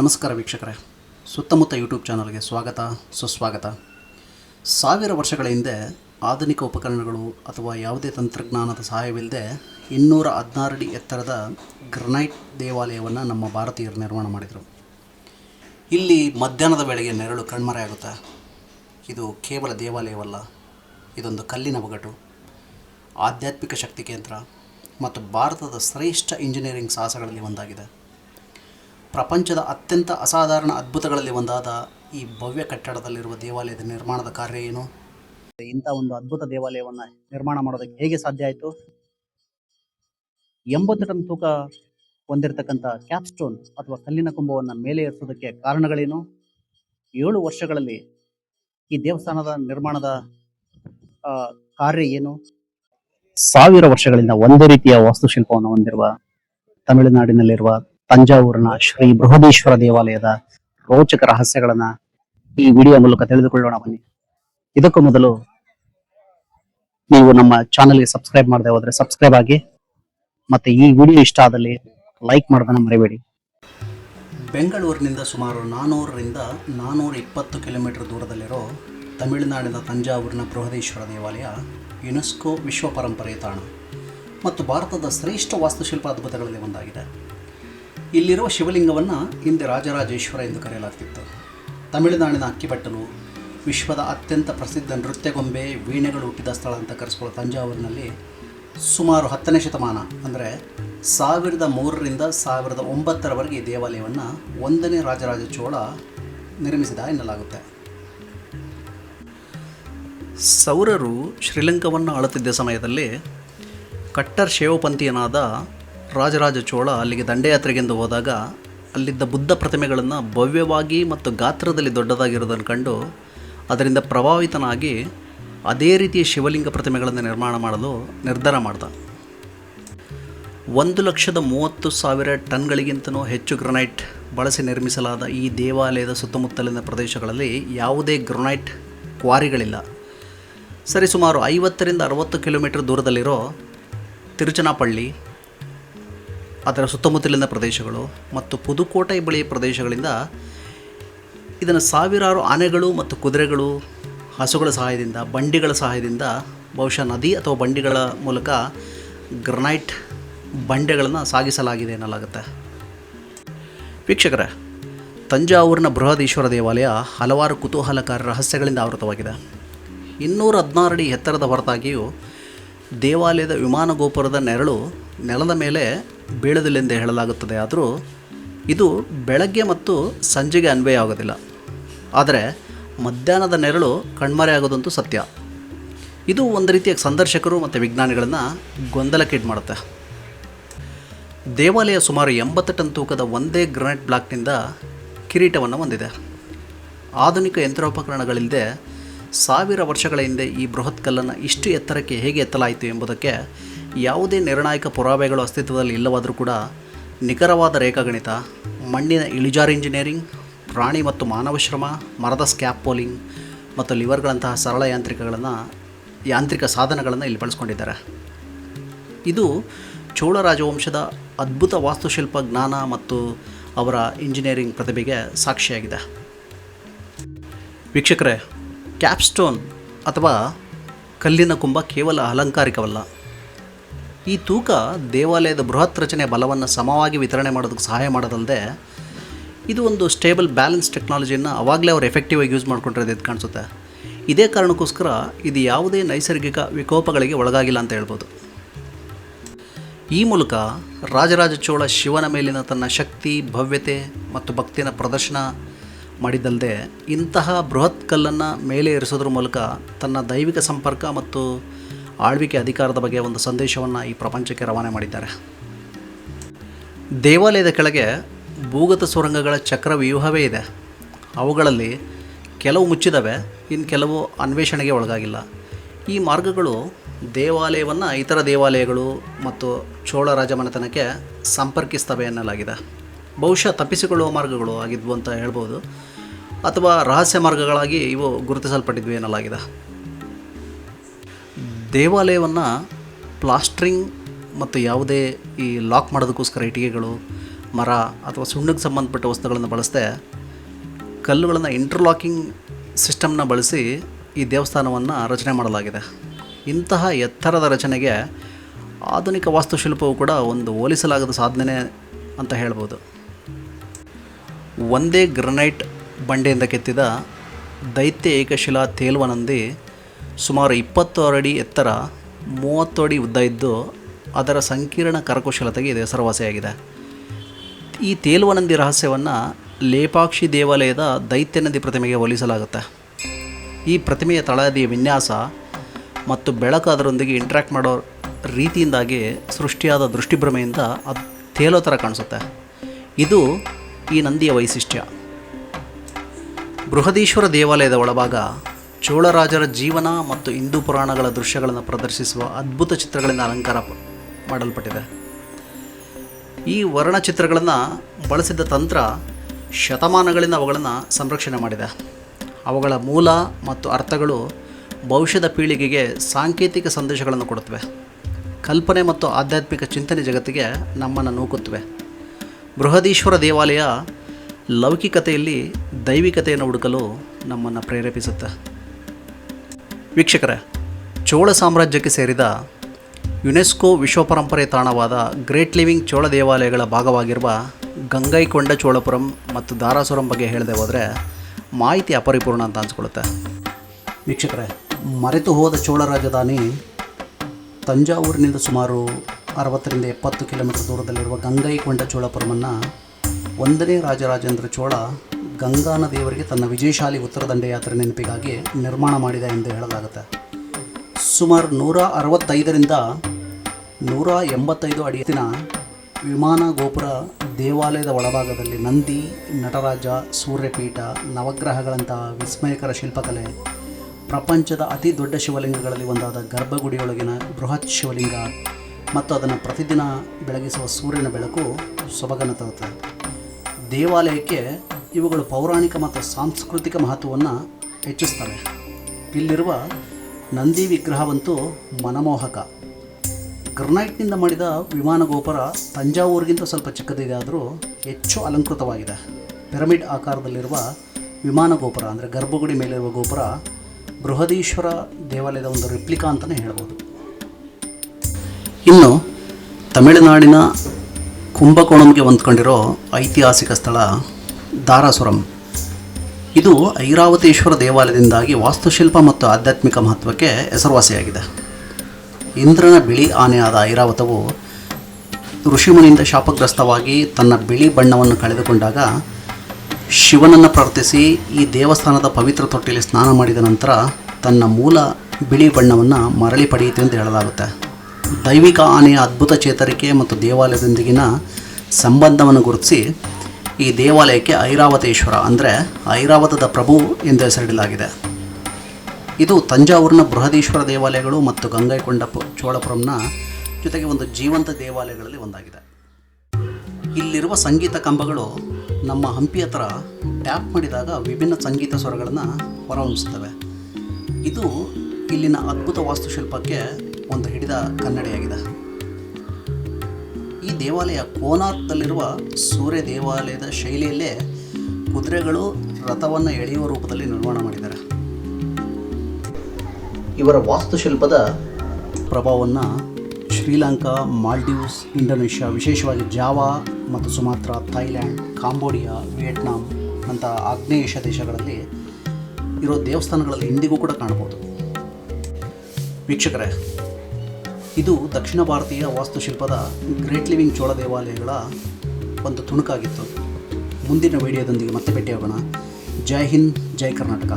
ನಮಸ್ಕಾರ ವೀಕ್ಷಕರೇ. ಸುತ್ತಮುತ್ತ ಯೂಟ್ಯೂಬ್ ಚಾನಲ್ಗೆ ಸ್ವಾಗತ, ಸುಸ್ವಾಗತ. ಸಾವಿರ ವರ್ಷಗಳ ಹಿಂದೆ ಆಧುನಿಕ ಉಪಕರಣಗಳು ಅಥವಾ ಯಾವುದೇ ತಂತ್ರಜ್ಞಾನದ ಸಹಾಯವಿಲ್ಲದೆ ಇನ್ನೂರ ಹದಿನಾರಡಿ ಎತ್ತರದ ಗ್ರನೈಟ್ ದೇವಾಲಯವನ್ನು ನಮ್ಮ ಭಾರತೀಯರು ನಿರ್ಮಾಣ ಮಾಡಿದರು. ಇಲ್ಲಿ ಮಧ್ಯಾಹ್ನದ ವೇಳೆಗೆ ನೆರಳು ಕಣ್ಮರೆಯಾಗುತ್ತೆ ಇದು ಕೇವಲ ದೇವಾಲಯವಲ್ಲ, ಇದೊಂದು ಕಲ್ಲಿನ ಒಗಟು ಆಧ್ಯಾತ್ಮಿಕ ಶಕ್ತಿ ಕೇಂದ್ರ ಮತ್ತು ಭಾರತದ ಶ್ರೇಷ್ಠ ಇಂಜಿನಿಯರಿಂಗ್ ಸಾಹಸಗಳಲ್ಲಿ ಒಂದಾಗಿದೆ. ಪ್ರಪಂಚದ ಅತ್ಯಂತ ಅಸಾಧಾರಣ ಅದ್ಭುತಗಳಲ್ಲಿ ಒಂದಾದ ಈ ಭವ್ಯ ಕಟ್ಟಡದಲ್ಲಿರುವ ದೇವಾಲಯದ ನಿರ್ಮಾಣದ ಕಾರ್ಯ ಏನು? ಇಂಥ ಒಂದು ಅದ್ಭುತ ದೇವಾಲಯವನ್ನು ನಿರ್ಮಾಣ ಮಾಡೋದಕ್ಕೆ ಹೇಗೆ ಸಾಧ್ಯ ಆಯಿತು? ಎಂಬತ್ತು ಟನ್ ತೂಕ ಹೊಂದಿರತಕ್ಕಂಥ ಕ್ಯಾಪ್ಸ್ಟೋನ್ ಅಥವಾ ಕಲ್ಲಿನ ಕುಂಭವನ್ನು ಮೇಲೆ ಏರಿಸೋದಕ್ಕೆ ಕಾರಣಗಳೇನು? ಏಳು ವರ್ಷಗಳಲ್ಲಿ ಈ ದೇವಸ್ಥಾನದ ನಿರ್ಮಾಣದ ಕಾರ್ಯ ಏನು? ಸಾವಿರ ವರ್ಷಗಳಿಂದ ಒಂದೇ ರೀತಿಯ ವಾಸ್ತುಶಿಲ್ಪವನ್ನು ಹೊಂದಿರುವ ತಮಿಳುನಾಡಿನಲ್ಲಿರುವ ತಂಜಾವೂರಿನ ಶ್ರೀ ಬೃಹದೇಶ್ವರ ದೇವಾಲಯದ ರೋಚಕ ರಹಸ್ಯಗಳನ್ನ ಈ ವಿಡಿಯೋ ಮೂಲಕ ತಿಳಿದುಕೊಳ್ಳೋಣ ಬನ್ನಿ. ಇದಕ್ಕೂ ಮೊದಲು ನೀವು ನಮ್ಮ ಚಾನೆಲ್ಗೆ ಸಬ್ಸ್ಕ್ರೈಬ್ ಮಾಡದೆ ಹೋದ್ರೆ ಸಬ್ಸ್ಕ್ರೈಬ್ ಆಗಿ ಮತ್ತೆ ಈ ವಿಡಿಯೋ ಇಷ್ಟ ಆದಲ್ಲಿ ಲೈಕ್ ಮಾಡೋದನ್ನ ಮರಿಬೇಡಿ. ಬೆಂಗಳೂರಿನಿಂದ ಸುಮಾರು ನಾನೂರರಿಂದ ನಾನೂರ ಇಪ್ಪತ್ತು ಕಿಲೋಮೀಟರ್ ದೂರದಲ್ಲಿರೋ ತಮಿಳುನಾಡಿನ ತಂಜಾವೂರಿನ ಬೃಹದೇಶ್ವರ ದೇವಾಲಯ ಯುನೆಸ್ಕೋ ವಿಶ್ವ ಪರಂಪರೆಯ ತಾಣ. ಮತ್ತು ಭಾರತದ ಶ್ರೇಷ್ಠ ವಾಸ್ತುಶಿಲ್ಪ ಅದ್ಭುತಗಳಲ್ಲಿ ಒಂದಾಗಿದೆ. ಇಲ್ಲಿರುವ ಶಿವಲಿಂಗವನ್ನು ಹಿಂದೆ ರಾಜರಾಜೇಶ್ವರ ಎಂದು ಕರೆಯಲಾಗ್ತಿತ್ತು. ತಮಿಳುನಾಡಿನ ಅಕ್ಕಿಬಟ್ಟಲು ವಿಶ್ವದ ಅತ್ಯಂತ ಪ್ರಸಿದ್ಧ ನೃತ್ಯಗೊಂಬೆ ವೀಣೆಗಳು ಹುಟ್ಟಿದ ಸ್ಥಳ ಅಂತ ಕರೆಸ್ಕೊಳ್ಳೋ ತಂಜಾವೂರಿನಲ್ಲಿ ಸುಮಾರು ಹತ್ತನೇ ಶತಮಾನ, ಅಂದರೆ ಸಾವಿರದ ಮೂರರಿಂದ ಸಾವಿರದ ಒಂಬತ್ತರವರೆಗೆ ಈ ದೇವಾಲಯವನ್ನು ಒಂದನೇ ರಾಜರಾಜ ಚೋಳ ನಿರ್ಮಿಸಿದ ಎನ್ನಲಾಗುತ್ತೆ. ಸೌರರು ಶ್ರೀಲಂಕಾವನ್ನು ಆಳುತ್ತಿದ್ದ ಸಮಯದಲ್ಲಿ ಕಟ್ಟರ್ ಶೈವಪಂಥೀಯನಾದ ರಾಜರಾಜ ಚೋಳ ಅಲ್ಲಿಗೆ ದಂಡಯಾತ್ರೆಗೆಂದು ಹೋದಾಗ ಅಲ್ಲಿದ್ದ ಬುದ್ಧ ಪ್ರತಿಮೆಗಳನ್ನು ಭವ್ಯವಾಗಿ ಮತ್ತು ಗಾತ್ರದಲ್ಲಿ ದೊಡ್ಡದಾಗಿರೋದನ್ನು ಕಂಡು ಅದರಿಂದ ಪ್ರಭಾವಿತನಾಗಿ ಅದೇ ರೀತಿಯ ಶಿವಲಿಂಗ ಪ್ರತಿಮೆಗಳನ್ನು ನಿರ್ಮಾಣ ಮಾಡಲು ನಿರ್ಧಾರ ಮಾಡ್ದ. ಒಂದು ಲಕ್ಷದ ಮೂವತ್ತು ಸಾವಿರ ಟನ್ಗಳಿಗಿಂತಲೂ ಹೆಚ್ಚು ಗ್ರನೈಟ್ ಬಳಸಿ ನಿರ್ಮಿಸಲಾದ ಈ ದೇವಾಲಯದ ಸುತ್ತಮುತ್ತಲಿನ ಪ್ರದೇಶಗಳಲ್ಲಿ ಯಾವುದೇ ಗ್ರನೈಟ್ ಕ್ವಾರಿಗಳಿಲ್ಲ. ಸರಿಸುಮಾರು ಐವತ್ತರಿಂದ ಅರವತ್ತು ಕಿಲೋಮೀಟರ್ ದೂರದಲ್ಲಿರೋ ತಿರುಚನಾಪಳ್ಳಿ ಅದರ ಸುತ್ತಮುತ್ತಲಿನ ಪ್ರದೇಶಗಳು ಮತ್ತು ಪುದುಕೋಟೆ ಬಳಿಯ ಪ್ರದೇಶಗಳಿಂದ ಇದನ್ನು ಸಾವಿರಾರು ಆನೆಗಳು ಮತ್ತು ಕುದುರೆಗಳು, ಹಸುಗಳ ಸಹಾಯದಿಂದ, ಬಂಡಿಗಳ ಸಹಾಯದಿಂದ, ಬಹುಶಃ ನದಿ ಅಥವಾ ಬಂಡಿಗಳ ಮೂಲಕ ಗ್ರನೈಟ್ ಬಂಡೆಗಳನ್ನು ಸಾಗಿಸಲಾಗಿದೆ ಎನ್ನಲಾಗುತ್ತೆ. ವೀಕ್ಷಕರ, ತಂಜಾವೂರಿನ ಬೃಹದೀಶ್ವರ ದೇವಾಲಯ ಹಲವಾರು ಕುತೂಹಲಕಾರಿ ರಹಸ್ಯಗಳಿಂದ ಆವೃತವಾಗಿದೆ. ಇನ್ನೂರ ಹದಿನಾರು ಅಡಿ ಎತ್ತರದ ಹೊರತಾಗಿಯೂ ದೇವಾಲಯದ ವಿಮಾನ ಗೋಪುರದ ನೆರಳು ನೆಲದ ಮೇಲೆ ಬೀಳದಿಲ್ಲೆಂದು ಹೇಳಲಾಗುತ್ತದೆ. ಆದರೂ ಇದು ಬೆಳಗ್ಗೆ ಮತ್ತು ಸಂಜೆಗೆ ಅನ್ವಯ ಆಗೋದಿಲ್ಲ. ಆದರೆ ಮಧ್ಯಾಹ್ನದ ನೆರಳು ಕಣ್ಮರೆಯಾಗೋದಂತೂ ಸತ್ಯ. ಇದು ಒಂದು ರೀತಿಯ ಸಂದರ್ಶಕರು ಮತ್ತು ವಿಜ್ಞಾನಿಗಳನ್ನು ಗೊಂದಲಕ್ಕೀಡು ಮಾಡುತ್ತೆ. ದೇವಾಲಯ ಸುಮಾರು ಎಂಬತ್ತು ಟನ್ ತೂಕದ ಒಂದೇ ಗ್ರನೈಟ್ ಬ್ಲಾಕ್ನಿಂದ ಕಿರೀಟವನ್ನು ಹೊಂದಿದೆ. ಆಧುನಿಕ ಯಂತ್ರೋಪಕರಣಗಳಿಲ್ಲದೆ ಸಾವಿರ ವರ್ಷಗಳ ಹಿಂದೆ ಈ ಬೃಹತ್ ಕಲ್ಲನ್ನು ಇಷ್ಟು ಎತ್ತರಕ್ಕೆ ಹೇಗೆ ಎತ್ತಲಾಯಿತು ಎಂಬುದಕ್ಕೆ ಯಾವುದೇ ನಿರ್ಣಾಯಕ ಪುರಾವೆಗಳು ಅಸ್ತಿತ್ವದಲ್ಲಿ ಇಲ್ಲವಾದರೂ ಕೂಡ ನಿಖರವಾದ ರೇಖಾಗಣಿತ, ಮಣ್ಣಿನ ಇಳಿಜಾರು ಇಂಜಿನಿಯರಿಂಗ್, ಪ್ರಾಣಿ ಮತ್ತು ಮಾನವ ಶ್ರಮ, ಮರದ ಸ್ಕ್ಯಾಪೋಲಿಂಗ್ ಮತ್ತು ಲಿವರ್ಗಳಂತಹ ಸರಳ ಯಾಂತ್ರಿಕಗಳನ್ನು, ಯಾಂತ್ರಿಕ ಸಾಧನಗಳನ್ನು ಇಲ್ಲಿ ಬಳಸ್ಕೊಂಡಿದ್ದಾರೆ. ಇದು ಚೋಳ ರಾಜವಂಶದ ಅದ್ಭುತ ವಾಸ್ತುಶಿಲ್ಪ ಜ್ಞಾನ ಮತ್ತು ಅವರ ಇಂಜಿನಿಯರಿಂಗ್ ಪ್ರತಿಭೆಗೆ ಸಾಕ್ಷಿಯಾಗಿದೆ. ವೀಕ್ಷಕರೇ, ಕ್ಯಾಪ್ಸ್ಟೋನ್ ಅಥವಾ ಕಲ್ಲಿನ ಕುಂಭ ಕೇವಲ ಅಲಂಕಾರಿಕವಲ್ಲ. ಈ ತೂಕ ದೇವಾಲಯದ ಬೃಹತ್ ರಚನೆಯ ಬಲವನ್ನು ಸಮವಾಗಿ ವಿತರಣೆ ಮಾಡೋದಕ್ಕೆ ಸಹಾಯ ಮಾಡೋದಲ್ಲದೆ ಇದು ಒಂದು ಸ್ಟೇಬಲ್ ಬ್ಯಾಲೆನ್ಸ್ ಟೆಕ್ನಾಲಜಿಯನ್ನು ಅವಾಗಲೇ ಅವರು ಎಫೆಕ್ಟಿವ್ ಆಗಿ ಯೂಸ್ ಮಾಡ್ಕೊಂಡಿರೋದು ಇದು ಕಾಣಿಸುತ್ತೆ. ಇದೇ ಕಾರಣಕ್ಕೋಸ್ಕರ ಇದು ಯಾವುದೇ ನೈಸರ್ಗಿಕ ವಿಕೋಪಗಳಿಗೆ ಒಳಗಾಗಿಲ್ಲ ಅಂತ ಹೇಳ್ಬೋದು. ಈ ಮೂಲಕ ರಾಜರಾಜ ಚೋಳ ಶಿವನ ಮೇಲಿನ ತನ್ನ ಶಕ್ತಿ, ಭವ್ಯತೆ ಮತ್ತು ಭಕ್ತಿನ ಪ್ರದರ್ಶನ ಮಾಡಿದ್ದಲ್ಲದೆ ಇಂತಹ ಬೃಹತ್ ಕಲ್ಲನ್ನು ಮೇಲೆ ಇರಿಸೋದ್ರ ಮೂಲಕ ತನ್ನ ದೈವಿಕ ಸಂಪರ್ಕ ಮತ್ತು ಆಳ್ವಿಕೆ ಅಧಿಕಾರದ ಬಗ್ಗೆ ಒಂದು ಸಂದೇಶವನ್ನು ಈ ಪ್ರಪಂಚಕ್ಕೆ ರವಾನೆ ಮಾಡಿದ್ದಾರೆ. ದೇವಾಲಯದ ಕೆಳಗೆ ಭೂಗತ ಸುರಂಗಗಳ ಚಕ್ರ ವ್ಯೂಹವೇ ಇದೆ. ಅವುಗಳಲ್ಲಿ ಕೆಲವು ಮುಚ್ಚಿದವೆ ಇನ್ನು ಕೆಲವು ಅನ್ವೇಷಣೆಗೆ ಒಳಗಾಗಿಲ್ಲ. ಈ ಮಾರ್ಗಗಳು ದೇವಾಲಯವನ್ನು ಇತರ ದೇವಾಲಯಗಳು ಮತ್ತು ಚೋಳ ರಾಜಮನೆತನಕ್ಕೆ ಸಂಪರ್ಕಿಸ್ತವೆ ಎನ್ನಲಾಗಿದೆ. ಬಹುಶಃ ತಪ್ಪಿಸಿಕೊಳ್ಳುವ ಮಾರ್ಗಗಳು ಆಗಿದ್ವು ಅಂತ ಹೇಳ್ಬೋದು, ಅಥವಾ ರಹಸ್ಯ ಮಾರ್ಗಗಳಾಗಿ ಇವು ಗುರುತಿಸಲ್ಪಟ್ಟಿದ್ವು ಎನ್ನಲಾಗಿದೆ. ದೇವಾಲಯವನ್ನು ಪ್ಲಾಸ್ಟ್ರಿಂಗ್ ಮತ್ತು ಯಾವುದೇ ಈ ಲಾಕ್ ಮಾಡೋದಕ್ಕೋಸ್ಕರ ಇಟ್ಟಿಗೆಗಳು, ಮರ ಅಥವಾ ಸುಣ್ಣಕ್ಕೆ ಸಂಬಂಧಪಟ್ಟ ವಸ್ತುಗಳನ್ನು ಬಳಸದೆ ಕಲ್ಲುಗಳನ್ನು ಇಂಟರ್ಲಾಕಿಂಗ್ ಸಿಸ್ಟಮ್ನ ಬಳಸಿ ಈ ದೇವಸ್ಥಾನವನ್ನು ರಚನೆ ಮಾಡಲಾಗಿದೆ. ಇಂತಹ ಎತ್ತರದ ರಚನೆಗೆ ಆಧುನಿಕ ವಾಸ್ತುಶಿಲ್ಪವು ಕೂಡ ಒಂದು ಹೋಲಿಸಲಾಗದ ಸಾಧನೆ ಅಂತ ಹೇಳ್ಬೋದು. ಒಂದೇ ಗ್ರನೈಟ್ ಬಂಡೆಯಿಂದ ಕೆತ್ತಿದ ದೈತ್ಯ ಏಕಶಿಲಾ ತೇಲ್ವನಂದಿ ಸುಮಾರು ಇಪ್ಪತ್ತು ಅಡಿ ಎತ್ತರ ಮೂವತ್ತು ಅಡಿ ಉದ್ದ ಇದ್ದು ಅದರ ಸಂಕೀರ್ಣ ಕರಕುಶಲತೆಗೆ ಇದು ಹೆಸರುವಾಸಿಯಾಗಿದೆ. ಈ ತೇಲುವನಂದಿ ರಹಸ್ಯವನ್ನು ಲೇಪಾಕ್ಷಿ ದೇವಾಲಯದ ದೈತ್ಯ ನದಿ ಪ್ರತಿಮೆಗೆ ಹೋಲಿಸಲಾಗುತ್ತೆ. ಈ ಪ್ರತಿಮೆಯ ತಳಹದಿಯ ವಿನ್ಯಾಸ ಮತ್ತು ಬೆಳಕು ಅದರೊಂದಿಗೆ ಇಂಟ್ರ್ಯಾಕ್ಟ್ ಮಾಡೋ ರೀತಿಯಿಂದಾಗಿ ಸೃಷ್ಟಿಯಾದ ದೃಷ್ಟಿಭ್ರಮೆಯಿಂದ ಅದು ತೇಲೋ ಥರ ಕಾಣಿಸುತ್ತೆ. ಇದು ಈ ನಂದಿಯ ವೈಶಿಷ್ಟ್ಯ. ಬೃಹದೀಶ್ವರ ದೇವಾಲಯದ ಒಳಭಾಗ ಚೋಳರಾಜರ ಜೀವನ ಮತ್ತು ಹಿಂದೂ ಪುರಾಣಗಳ ದೃಶ್ಯಗಳನ್ನು ಪ್ರದರ್ಶಿಸುವ ಅದ್ಭುತ ಚಿತ್ರಗಳಿಂದ ಅಲಂಕಾರ ಮಾಡಲ್ಪಟ್ಟಿದೆ. ಈ ವರ್ಣಚಿತ್ರಗಳನ್ನು ಬಳಸಿದ ತಂತ್ರ ಶತಮಾನಗಳಿಂದ ಅವುಗಳನ್ನು ಸಂರಕ್ಷಣೆ ಮಾಡಿದೆ. ಅವುಗಳ ಮೂಲ ಮತ್ತು ಅರ್ಥಗಳು ಭವಿಷ್ಯದ ಪೀಳಿಗೆಗೆ ಸಾಂಕೇತಿಕ ಸಂದೇಶಗಳನ್ನು ಕೊಡುತ್ತವೆ. ಕಲ್ಪನೆ ಮತ್ತು ಆಧ್ಯಾತ್ಮಿಕ ಚಿಂತನೆ ಜಗತ್ತಿಗೆ ನಮ್ಮನ್ನು ನೂಕುತ್ತವೆ. ಬೃಹದೀಶ್ವರ ದೇವಾಲಯ ಲೌಕಿಕತೆಯಲ್ಲಿ ದೈವಿಕತೆಯನ್ನು ಹುಡುಕಲು ನಮ್ಮನ್ನು ಪ್ರೇರೇಪಿಸುತ್ತೆ. ವೀಕ್ಷಕರೇ, ಚೋಳ ಸಾಮ್ರಾಜ್ಯಕ್ಕೆ ಸೇರಿದ ಯುನೆಸ್ಕೋ ವಿಶ್ವ ಪರಂಪರೆ ತಾಣವಾದ ಗ್ರೇಟ್ ಲಿವಿಂಗ್ ಚೋಳ ದೇವಾಲಯಗಳ ಭಾಗವಾಗಿರುವ ಗಂಗೈಕೊಂಡ ಚೋಳಪುರಂ ಮತ್ತು ದಾರಾಸುರಂ ಬಗ್ಗೆ ಹೇಳದೆ ಹೋದರೆ ಮಾಹಿತಿ ಅಪರಿಪೂರ್ಣ ಅಂತ ಅನಿಸ್ಕೊಳುತ್ತೆ ವೀಕ್ಷಕರೇ, ಮರೆತು ಹೋದ ಚೋಳ ರಾಜಧಾನಿ ತಂಜಾವೂರಿನಿಂದ ಸುಮಾರು ಅರವತ್ತರಿಂದ ಎಪ್ಪತ್ತು ಕಿಲೋಮೀಟರ್ ದೂರದಲ್ಲಿರುವ ಗಂಗೈಕೊಂಡ ಚೋಳಪುರಮನ್ನು ಒಂದನೇ ರಾಜರಾಜೇಂದ್ರ ಚೋಳ ಗಂಗಾನ ದೇವರಿಗೆ ತನ್ನ ವಿಜಯಶಾಲಿ ಉತ್ತರ ದಂಡೆಯಾತ್ರೆ ನೆನಪಿಗಾಗಿ ನಿರ್ಮಾಣ ಮಾಡಿದ ಎಂದು ಹೇಳಲಾಗುತ್ತೆ. ಸುಮಾರು ನೂರ ಅರವತ್ತೈದರಿಂದ ನೂರ ಎಂಬತ್ತೈದು ಅಡಿ ಎತ್ತಿನ ವಿಮಾನ ಗೋಪುರ ದೇವಾಲಯದ ಒಳಭಾಗದಲ್ಲಿ ನಂದಿ, ನಟರಾಜ, ಸೂರ್ಯಪೀಠ, ನವಗ್ರಹಗಳಂತಹ ವಿಸ್ಮಯಕರ ಶಿಲ್ಪಕಲೆ, ಪ್ರಪಂಚದ ಅತಿ ದೊಡ್ಡ ಶಿವಲಿಂಗಗಳಲ್ಲಿ ಒಂದಾದ ಗರ್ಭಗುಡಿಯೊಳಗಿನ ಬೃಹತ್ ಶಿವಲಿಂಗ ಮತ್ತು ಅದನ್ನು ಪ್ರತಿದಿನ ಬೆಳಗಿಸುವ ಸೂರ್ಯನ ಬೆಳಕು ಸೊಬಗನ್ನು ತರುತ್ತದೆ. ದೇವಾಲಯಕ್ಕೆ ಇವುಗಳು ಪೌರಾಣಿಕ ಮತ್ತು ಸಾಂಸ್ಕೃತಿಕ ಮಹತ್ವವನ್ನು ಹೆಚ್ಚಿಸ್ತವೆ ಇಲ್ಲಿರುವ ನಂದಿ ವಿಗ್ರಹವಂತೂ ಮನಮೋಹಕ. ಗ್ರನೈಟ್ನಿಂದ ಮಾಡಿದ ವಿಮಾನ ಗೋಪುರ ತಂಜಾವೂರಿಗಿಂತ ಸ್ವಲ್ಪ ಚಿಕ್ಕದಿದೆ ಆದರೂ ಹೆಚ್ಚು ಅಲಂಕೃತವಾಗಿದೆ. ಪಿರಮಿಡ್ ಆಕಾರದಲ್ಲಿರುವ ವಿಮಾನ ಗೋಪುರ ಅಂದರೆ ಗರ್ಭಗುಡಿ ಮೇಲಿರುವ ಗೋಪುರ ಬೃಹದೀಶ್ವರ ದೇವಾಲಯದ ಒಂದು ರಿಪ್ಲಿಕಾ ಅಂತಲೇ ಹೇಳ್ಬೋದು. ಇನ್ನು ತಮಿಳುನಾಡಿನ ಕುಂಭಕೋಣಂಗೆ ಹೊಂದ್ಕೊಂಡಿರೋ ಐತಿಹಾಸಿಕ ಸ್ಥಳ ದಾರಾಸುರಂ. ಇದು ಐರಾವತೇಶ್ವರ ದೇವಾಲಯದಿಂದಾಗಿ ವಾಸ್ತುಶಿಲ್ಪ ಮತ್ತು ಆಧ್ಯಾತ್ಮಿಕ ಮಹತ್ವಕ್ಕೆ ಹೆಸರುವಾಸಿಯಾಗಿದೆ. ಇಂದ್ರನ ಬಿಳಿ ಆನೆಯಾದ ಐರಾವತವು ಋಷಿಮುನಿಯಿಂದ ಶಾಪಗ್ರಸ್ತವಾಗಿ ತನ್ನ ಬಿಳಿ ಬಣ್ಣವನ್ನು ಕಳೆದುಕೊಂಡಾಗ ಶಿವನನ್ನು ಪ್ರಾರ್ಥಿಸಿ ಈ ದೇವಸ್ಥಾನದ ಪವಿತ್ರ ತೊಟ್ಟಿಯಲ್ಲಿ ಸ್ನಾನ ಮಾಡಿದ ನಂತರ ತನ್ನ ಮೂಲ ಬಿಳಿ ಬಣ್ಣವನ್ನು ಮರಳಿ ಪಡೆಯಿತು ಎಂದು ಹೇಳಲಾಗುತ್ತೆ. ದೈವಿಕ ಆನೆಯ ಅದ್ಭುತ ಚೇತರಿಕೆ ಮತ್ತು ದೇವಾಲಯದೊಂದಿಗಿನ ಸಂಬಂಧವನ್ನು ಗುರುತಿಸಿ ಈ ದೇವಾಲಯಕ್ಕೆ ಐರಾವತೇಶ್ವರ ಅಂದರೆ ಐರಾವತದ ಪ್ರಭು ಎಂದು ಹೆಸರಿಡಲಾಗಿದೆ. ಇದು ತಂಜಾವೂರಿನ ಬೃಹದೀಶ್ವರ ದೇವಾಲಯಗಳು ಮತ್ತು ಗಂಗೈಕೊಂಡ ಚೋಳಪುರಂನ ಜೊತೆಗೆ ಒಂದು ಜೀವಂತ ದೇವಾಲಯಗಳಲ್ಲಿ ಒಂದಾಗಿದೆ. ಇಲ್ಲಿರುವ ಸಂಗೀತ ಕಂಬಗಳು ನಮ್ಮ ಹಂಪಿ ಹತ್ರ ಟ್ಯಾಪ್ ಮಾಡಿದಾಗ ವಿಭಿನ್ನ ಸಂಗೀತ ಸ್ವರಗಳನ್ನು ಹೊರಹೊಮ್ಮಿಸುತ್ತವೆ. ಇದು ಇಲ್ಲಿನ ಅದ್ಭುತ ವಾಸ್ತುಶಿಲ್ಪಕ್ಕೆ ಒಂದು ಹಿಡಿದ ಕನ್ನಡಿಯಾಗಿದೆ. ಈ ದೇವಾಲಯ ಕೋನಾರ್ಕ್ನಲ್ಲಿರುವ ಸೂರ್ಯ ದೇವಾಲಯದ ಶೈಲಿಯಲ್ಲೇ ಕುದುರೆಗಳು ರಥವನ್ನು ಎಳೆಯುವ ರೂಪದಲ್ಲಿ ನಿರ್ಮಾಣ ಮಾಡಿದ್ದಾರೆ. ಇವರ ವಾಸ್ತುಶಿಲ್ಪದ ಪ್ರಭಾವವನ್ನು ಶ್ರೀಲಂಕಾ, ಮಾಲ್ಡೀವ್ಸ್, ಇಂಡೋನೇಷ್ಯಾ, ವಿಶೇಷವಾಗಿ ಜಾವಾ ಮತ್ತು ಸುಮಾತ್ರ ಥೈಲ್ಯಾಂಡ್ ಕಾಂಬೋಡಿಯಾ, ವಿಯೆಟ್ನಾಂ ಅಂತ ಆಗ್ನೇಯ ಏಷ್ಯಾ ದೇಶಗಳಲ್ಲಿ ಇರೋ ದೇವಸ್ಥಾನಗಳಲ್ಲಿ ಇಂದಿಗೂ ಕೂಡ ಕಾಣ್ಬೋದು ವೀಕ್ಷಕರೇ ಇದು ದಕ್ಷಿಣ ಭಾರತೀಯ ವಾಸ್ತುಶಿಲ್ಪದ ಗ್ರೇಟ್ ಲಿವಿಂಗ್ ಚೋಳ ದೇವಾಲಯಗಳ ಒಂದು ತುಣುಕಾಗಿತ್ತು. ಮುಂದಿನ ವಿಡಿಯೋದೊಂದಿಗೆ ಮತ್ತೆ ಭೇಟಿಯಾಗೋಣ. ಜೈ ಹಿಂದ್, ಜೈ ಕರ್ನಾಟಕ.